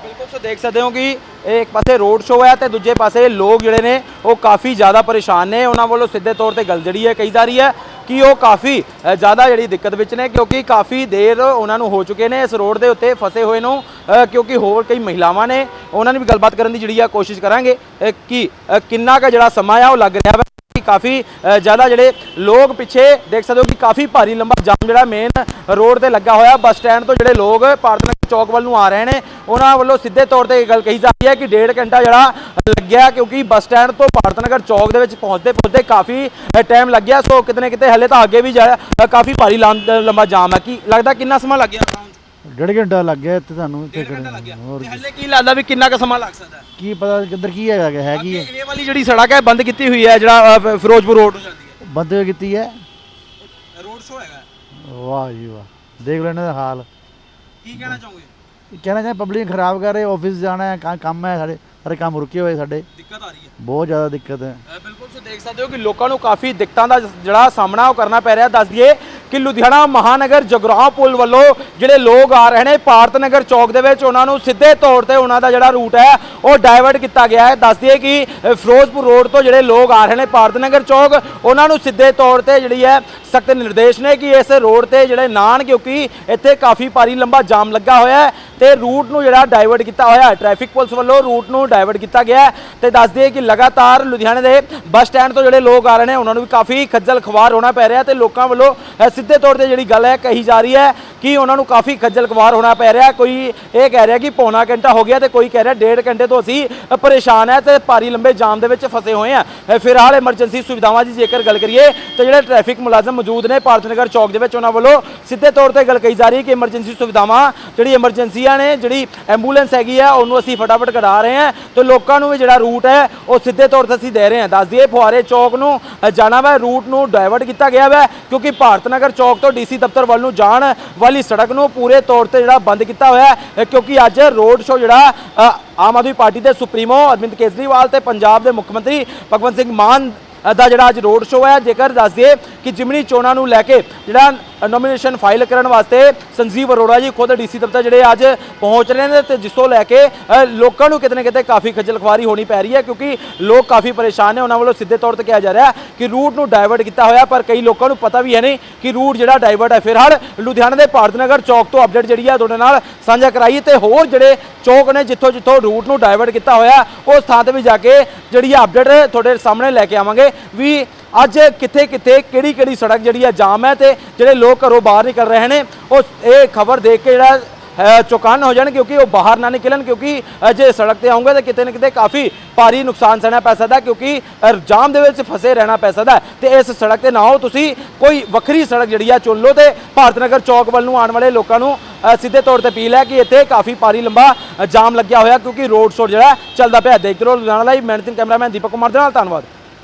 S2: ਬਿਲਕੁਲ ਸੋ ਦੇਖ ਸਕਦੇ ਹੋ ਕਿ ਇਹ ਇੱਕ ਪਾਸੇ ਰੋਡ ਸ਼ੋਅ ਹੈ ਤੇ ਦੂਜੇ ਪਾਸੇ ਲੋਕ ਜਿਹੜੇ ਨੇ ਉਹ ਕਾਫੀ ਜ਼ਿਆਦਾ ਪਰੇਸ਼ਾਨ ਨੇ। ਉਹਨਾਂ ਵੱਲੋਂ ਸਿੱਧੇ ਤੌਰ ਤੇ ਗੱਲ ਜਿਹੜੀ ਹੈ ਕਹੀ ਜਾ ਰਹੀ ਹੈ ਕਿ ਉਹ ਕਾਫੀ ਜ਼ਿਆਦਾ ਜਿਹੜੀ ਦਿੱਕਤ ਵਿੱਚ ਨੇ ਕਿਉਂਕਿ ਕਾਫੀ ਦੇਰ ਉਹਨਾਂ ਨੂੰ ਹੋ ਚੁੱਕੇ ਨੇ ਇਸ ਰੋਡ ਦੇ ਉੱਤੇ ਫਸੇ ਹੋਏ ਨੂੰ ਕਿਉਂਕਿ ਹੋਰ ਕਈ ਮਹਿਲਾਵਾਂ ਨੇ ਉਹਨਾਂ ਨੇ ਵੀ ਗੱਲਬਾਤ ਕਰਨ ਦੀ ਜਿਹੜੀ ਆ ਕੋਸ਼ਿਸ਼ ਕਰਾਂਗੇ ਕਿ ਕਿੰਨਾ ਕੁ ਜਿਹੜਾ ਸਮਾਂ ਆ ਉਹ ਲੱਗ ਰਿਹਾ ਕਿ ਕਾਫੀ ਜ਼ਿਆਦਾ ਜਿਹੜੇ ਲੋਕ ਪਿੱਛੇ ਦੇਖ ਸਕਦੇ ਹੋ ਕਿ ਕਾਫੀ ਭਾਰੀ ਲੰਬਾ ਜਾਮ ਜਿਹੜਾ ਮੇਨ ਰੋਡ ਤੇ ਲੱਗਾ ਹੋਇਆ। ਬੱਸ ਸਟੈਂਡ ਤੋਂ ਜਿਹੜੇ ਲੋਕ ਭਾਰਤ ਨਗਰ ਚੌਕ ਵੱਲ ਨੂੰ ਆ ਰਹੇ ਨੇ ਉਹਨਾਂ ਵੱਲੋਂ ਸਿੱਧੇ ਤੌਰ ਤੇ ਇਹ ਗੱਲ ਕਹੀ ਜਾਂਦੀ ਹੈ ਕਿ ਡੇਢ ਘੰਟਾ ਜਿਹੜਾ ਲੱਗਿਆ ਕਿਉਂਕਿ ਬੱਸ ਸਟੈਂਡ ਤੋਂ ਭਾਰਤ ਨਗਰ ਚੌਕ ਦੇ ਵਿੱਚ ਪਹੁੰਚਦੇ ਪਹੁੰਚਦੇ ਕਾਫੀ ਟਾਈਮ ਲੱਗਿਆ। ਸੋ ਕਿਤੇ ਨਾ ਕਿਤੇ ਹਲੇ ਤਾਂ ਅੱਗੇ ਵੀ ਜਿਹੜਾ, ਕਾਫੀ ਭਾਰੀ ਲਾਂ- ਲੰਬਾ ਜਾਮ ਹੈ। ਕਿ ਲੱਗਦਾ ਕਿੰਨਾ ਸਮਾਂ ਲੱਗ ਗਿਆ?
S5: ਡੇਢ ਘੰਟਾ ਲੱਗ ਗਿਆ ਇੱਥੇ ਤੁਹਾਨੂੰ ਇੱਥੇ
S2: ਡੇਢ ਘੰਟਾ ਲੱਗ ਗਿਆ।
S5: ਹੋਰ
S2: ਤੇ ਹਲੇ ਕੀ ਲੱਗਦਾ ਵੀ ਕਿੰਨਾ ਕੁ ਸਮਾਂ ਲੱਗ ਸਕਦਾ? ਹੈ
S5: ਕੀ ਪਤਾ ਕਿੱਧਰ ਕੀ ਹੈਗਾ ਕਿ ਹੈਗੀ ਹੈ।
S2: ਇਹ ਵਾਲੀ ਜਿਹੜੀ ਸੜਕ ਹੈ ਬੰਦ ਕੀਤੀ ਹੋਈ ਹੈ ਜਿਹੜਾ ਅ, ਫਿਰੋਜ਼ਪੁਰ ਰੋਡ ਨੂੰ ਜਾਂਦੀ ਹੈ।
S5: ਬੰਦੇ ਕੀਤੀ ਹੈ।
S2: ਰੋਡ ਸ਼ੋਅ ਹੈਗਾ।
S5: ਵਾਹ ਜੀ ਵਾਹ। ਦੇਖ ਲਓ ਇਹਨਾਂ ਦਾ ਹਾਲ।
S2: ਕੀ ਕਹਿਣਾ ਚਾਹੋਗੇ?
S5: ਕਹਿਣਾ ਚਾਹੀਦਾ ਪਬਲਿਕ ਖਰਾਬ ਕਰ ਰਹੇ ਆਫਿਸ ਜਾਣਾ ਹੈ ਕਾ- ਕੰਮ ਹੈ ਸਾਡੇ। ਸਾਰੇ ਕੰਮ ਰੁਕੇ ਹੋਏ ਸਾਡੇ।
S2: ਦਿੱਕਤ ਆ ਰਹੀ ਹੈ।
S5: ਬਹੁਤ ਜ਼ਿਆਦਾ ਦਿੱਕਤ ਹੈ।
S2: ਅ, ਬਿਲਕੁਲ ਸੋ ਦੇਖ ਸਕਦੇ ਹੋ ਕਿ ਲੋਕਾਂ ਨੂੰ ਕਾਫੀ ਦਿੱਕਤਾਂ ਦਾ ਜਿਹੜਾ ਸਾਹਮਣਾ ਉਹ ਕਰਨਾ ਪੈ ਰਿਹਾ। ਦੱਸ ਦਈਏ ਕਿ ਲੁਧਿਆਣਾ ਮਹਾਨਗਰ ਜਗਰਾਉਂ ਪੁਲ ਵੱਲੋਂ ਜਿਹੜੇ ਲੋਕ ਆ ਰਹੇ ਨੇ ਭਾਰਤ ਨਗਰ ਚੌਕ ਦੇ ਵਿੱਚ ਉਹਨਾਂ ਨੂੰ ਸਿੱਧੇ ਤੌਰ ਤੇ ਉਹਨਾਂ ਦਾ ਜਿਹੜਾ ਰੂਟ ਹੈ ਉਹ ਡਾਇਵਰਟ ਕੀਤਾ ਗਿਆ ਹੈ। ਦੱਸ ਦਈਏ ਕਿ ਅ, ਫਿਰੋਜ਼ਪੁਰ ਰੋਡ ਤੋਂ ਜਿਹੜੇ ਲੋਕ ਆ ਰਹੇ ਨੇ ਭਾਰਤ ਨਗਰ ਚੌਕ ਉਹਨਾਂ ਨੂੰ ਸਿੱਧੇ ਤੌਰ ਤੇ ਜਿਹੜੀ ਹੈ ਸਖਤ ਨਿਰਦੇਸ਼ ਨੇ ਕਿ ਇਸ ਰੋਡ ਤੇ ਜਿਹੜੇ ਨਾਨ ਕਿਉਂਕਿ ਇੱਥੇ ਕਾਫੀ ਭਾਰੀ ਲੰਬਾ ਜਾਮ ਲੱਗਾ ਹੋਇਆ ਹੈ। ਤੇ ਰੂਟ ਨੂੰ ਜਿਹੜਾ ਡਾਇਵਰਟ ਕੀਤਾ ਹੋਇਆ ਹੈ ਟ੍ਰੈਫਿਕ ਪੁਲਿਸ ਵੱਲੋਂ ਰੂਟ ਨੂੰ ਡਾਇਵਰਟ ਕੀਤਾ ਗਿਆ ਹੈ ਤੇ ਦੱਸ ਦਈਏ ਕਿ ਲਗਾਤਾਰ ਲੁਧਿਆਣੇ ਦੇ ਬੱਸ ਸਟੈਂਡ ਤੋਂ ਜਿਹੜੇ ਲੋਕ ਆ ਰਹੇ ਨੇ, ਉਹਨਾਂ ਨੂੰ ਵੀ ਕਾਫੀ ਖੱਜਲ ਖਵਾਰ ਹੋਣਾ ਪੈ ਰਿਹਾ ਤੇ ਲੋਕਾਂ ਵੱਲੋਂ ਸਿੱਧੇ ਤੌਰ ਤੇ ਜਿਹੜੀ ਗੱਲ ਹੈ ਕਹੀ ਜਾ ਰਹੀ ਹੈ ਕਿ ਉਹਨਾਂ ਨੂੰ ਕਾਫੀ ਖੱਜਲ ਖਵਾਰ ਹੋਣਾ ਪੈ ਰਿਹਾ ਕੋਈ ਇਹ ਕਹਿ ਰਿਹਾ ਕਿ ਪੌਣਾ ਘੰਟਾ ਹੋ ਗਿਆ ਤੇ ਕੋਈ ਕਹਿ ਰਿਹਾ ਡੇਢ ਘੰਟੇ ਤੋਂ ਅਸੀਂ ਪਰੇਸ਼ਾਨ ਹੈ ਤੇ ਭਾਰੀ ਲੰਬੇ ਜਾਮ ਦੇ ਵਿੱਚ ਫਸੇ ਹੋਏ ਆ ਫਿਲਹਾਲ ਐਮਰਜੈਂਸੀ ਸੁਵਿਧਾਵਾਂ ਦੀ ਜੇਕਰ ਗੱਲ ਕਰੀਏ, ਤੇ ਜਿਹੜੇ ਟ੍ਰੈਫਿਕ ਮੁਲਾਜ਼ਮ ਮੌਜੂਦ ਨੇ, ਭਾਰਤ ਨਗਰ ਚੌਕ ਦੇ ਵਿੱਚ ਉਹਨਾਂ ਵੱਲੋਂ ਸਿੱਧੇ ਤੌਰ ਤੇ ਗੱਲ ਕਹੀ ਜਾ ਰਹੀ ਹੈ ਕਿ ਐਮਰਜੈਂਸੀ ਸੁਵਿਧਾਵਾਂ, ਜਿਹੜੀ ਐਮਰਜੈਂਸੀਆਂ ਨੇ ਜਿਹੜੀ ਐਂਬੂਲੈਂਸ ਹੈਗੀ ਆ, ਉਹਨੂੰ ਅਸੀਂ ਫਟਾਫਟ ਕਢਾ ਰਹੇ ਹਾਂ ਤੇ ਲੋਕਾਂ ਨੂੰ ਵੀ ਜਿਹੜਾ ਰੂਟ ਹੈ, ਉਹ ਸਿੱਧੇ ਤੌਰ ਤੇ ਅਸੀਂ ਦੇ ਰਹੇ ਹਾਂ। ਦੱਸ ਦਈਏ, ਫੁਆਰੇ ਚੌਕ ਨੂੰ ਜਾਣਾ ਵਾ ਰੂਟ ਨੂੰ ਡਾਇਵਰਟ ਕੀਤਾ ਗਿਆ ਵਾ, ਕਿਉਂਕਿ ਭਾਰਤ ਨਗਰ ਚੌਕ ਤੋਂ ਡੀਸੀ ਦਫ਼ਤਰ ਵੱਲ ਨੂੰ ਜਾਣ ਵਾਲੀ ਸੜਕ ਨੂੰ ਪੂਰੇ ਤੌਰ ਤੇ ਜਿਹੜਾ ਬੰਦ ਕੀਤਾ ਹੋਇਆ ਹੈ ਕਿਉਂਕਿ ਅੱਜ ਰੋਡ ਸ਼ੋ ਜਿਹੜਾ ਆਮ ਆਦਮੀ ਪਾਰਟੀ ਦੇ ਸੁਪਰੀਮੋ, ਅਰਵਿੰਦ ਕੇਜਰੀਵਾਲ ਤੇ ਪੰਜਾਬ ਦੇ ਮੁੱਖ ਮੰਤਰੀ ਭਗਵੰਤ ਸਿੰਘ ਮਾਨ ਦਾ ਜਿਹੜਾ ਅੱਜ ਰੋਡ ਸ਼ੋਅ ਹੈ, ਜੇਕਰ ਦੱਸ ਦਈਏ ਕਿ ਜਿਮਨੀ ਚੋਣਾਂ ਨੂੰ ਲੈ ਕੇ ਜਿਹੜਾ ਨੋਮੀਨੇਸ਼ਨ ਫਾਈਲ ਕਰਨ ਵਾਸਤੇ ਸੰਜੀਵ ਅਰੋੜਾ ਜੀ ਖੁਦ ਡੀਸੀ ਦਫ਼ਤਰ ਜਿਹੜੇ ਅੱਜ ਪਹੁੰਚ ਰਹੇ ਨੇ ਤੇ ਜਿਸ ਤੋਂ ਲੈ ਕੇ ਲੋਕਾਂ ਨੂੰ ਕਿਤੇ ਨਾ ਕਿਤੇ ਕਾਫੀ ਖੱਜਲ ਖਵਾਰੀ ਹੋਣੀ ਪੈ ਰਹੀ ਹੈ ਕਿਉਂਕਿ ਲੋਕ ਕਾਫੀ ਪਰੇਸ਼ਾਨ ਨੇ। ਉਹਨਾਂ ਵੱਲੋਂ ਸਿੱਧੇ ਤੌਰ ਤੇ ਕਿਹਾ ਜਾ ਰਿਹਾ ਕਿ ਰੂਟ ਨੂੰ ਡਾਇਵਰਟ ਕੀਤਾ ਹੋਇਆ, ਪਰ ਕਈ ਲੋਕਾਂ ਨੂੰ ਪਤਾ ਵੀ ਹੈ ਨਹੀਂ ਕਿ ਰੂਟ ਜਿਹੜਾ ਡਾਇਵਰਟ ਹੈ। ਫਿਲਹਾਲ ਲੁਧਿਆਣਾ ਦੇ ਭਾਰਤ ਨਗਰ ਚੌਕ ਤੋਂ ਅਪਡੇਟ ਜਿਹੜੀ ਹੈ ਤੁਹਾਡੇ ਨਾਲ ਸਾਂਝਾ ਕਰਾਈ ਤੇ ਹੋਰ ਜਿਹੜੇ ਚੌਕ ਨੇ ਜਿੱਥੋਂ ਜਿੱਥੋਂ ਰੂਟ ਨੂੰ ਡਾਇਵਰਟ ਕੀਤਾ ਹੋਇਆ, ਉਸ ਥਾਂ ਤੇ ਵੀ ਜਾ ਕੇ ਜਿਹੜੀ ਹੈ ਅਪਡੇਟ ਤੁਹਾਡੇ ਸਾਹਮਣੇ ਲੈ ਕੇ ਆਵਾਂਗੇ। ਵੀ ਅੱਜ ਕਿੱਥੇ ਕਿੱਥੇ, ਕਿਹੜੀ ਕਿਹੜੀ ਸੜਕ ਜਿਹੜੀ ਹੈ ਜਾਮ ਹੈ ਤੇ ਜਿਹੜੇ ਲੋਕ ਘਰੋਂ ਬਾਹਰ ਨਿਕਲ ਰਹੇ ਨੇ ਉਹ ਇਹ ਖਬਰ ਦੇਖ ਕੇ ਜਿਹੜਾ ਹੈ ਹੋ ਜਾਣ ਕਿਉਂਕਿ ਉਹ ਬਾਹਰ ਨਾ ਨਿਕਲਣ ਕਿਉਂਕਿ ਜੇ ਸੜਕ ਤੇ ਆਉਂਗੇ ਤਾਂ ਕਿਤੇ ਨਾ ਕਿਤੇ ਕਾਫੀ ਭਾਰੀ ਨੁਕਸਾਨ ਸਹਿਣਾ ਪੈ ਸਕਦਾ ਕਿਉਂਕਿ ਜਾਮ ਦੇ ਵਿੱਚ ਫਸੇ ਰਹਿਣਾ ਪੈ ਸਕਦਾ। ਹੈ ਤੇ ਇਸ ਸੜਕ ਤੇ ਨਾ ਹੋ ਤੁਸੀਂ ਕੋਈ ਵੱਖਰੀ ਸੜਕ ਜਿਹੜੀ ਆ ਚੁਣ ਲਓ ਤੇ ਭਾਰਤ ਨਗਰ ਚੌਕ ਵੱਲ ਨੂੰ ਆਉਣ ਵਾਲੇ ਲੋਕਾਂ ਨੂੰ ਸਿੱਧੇ ਤੌਰ ਤੇ ਅਪੀਲ ਹੈ ਕਿ ਇੱਥੇ ਕਾਫੀ ਭਾਰੀ ਲੰਬਾ ਜਾਮ ਲੱਗਿਆ ਹੋਇਆ ਕਿਉਂਕਿ ਰੋਡ ਸ਼ੋਅ ਜਿਹੜਾ ਚੱਲਦਾ ਪਿਆ। ਦੇਖਦੇ ਰਹੋ Ludhiana live managing cameraman Deepak Kumar ਦੇ ਨਾਲ, ਧੰਨਵਾਦ।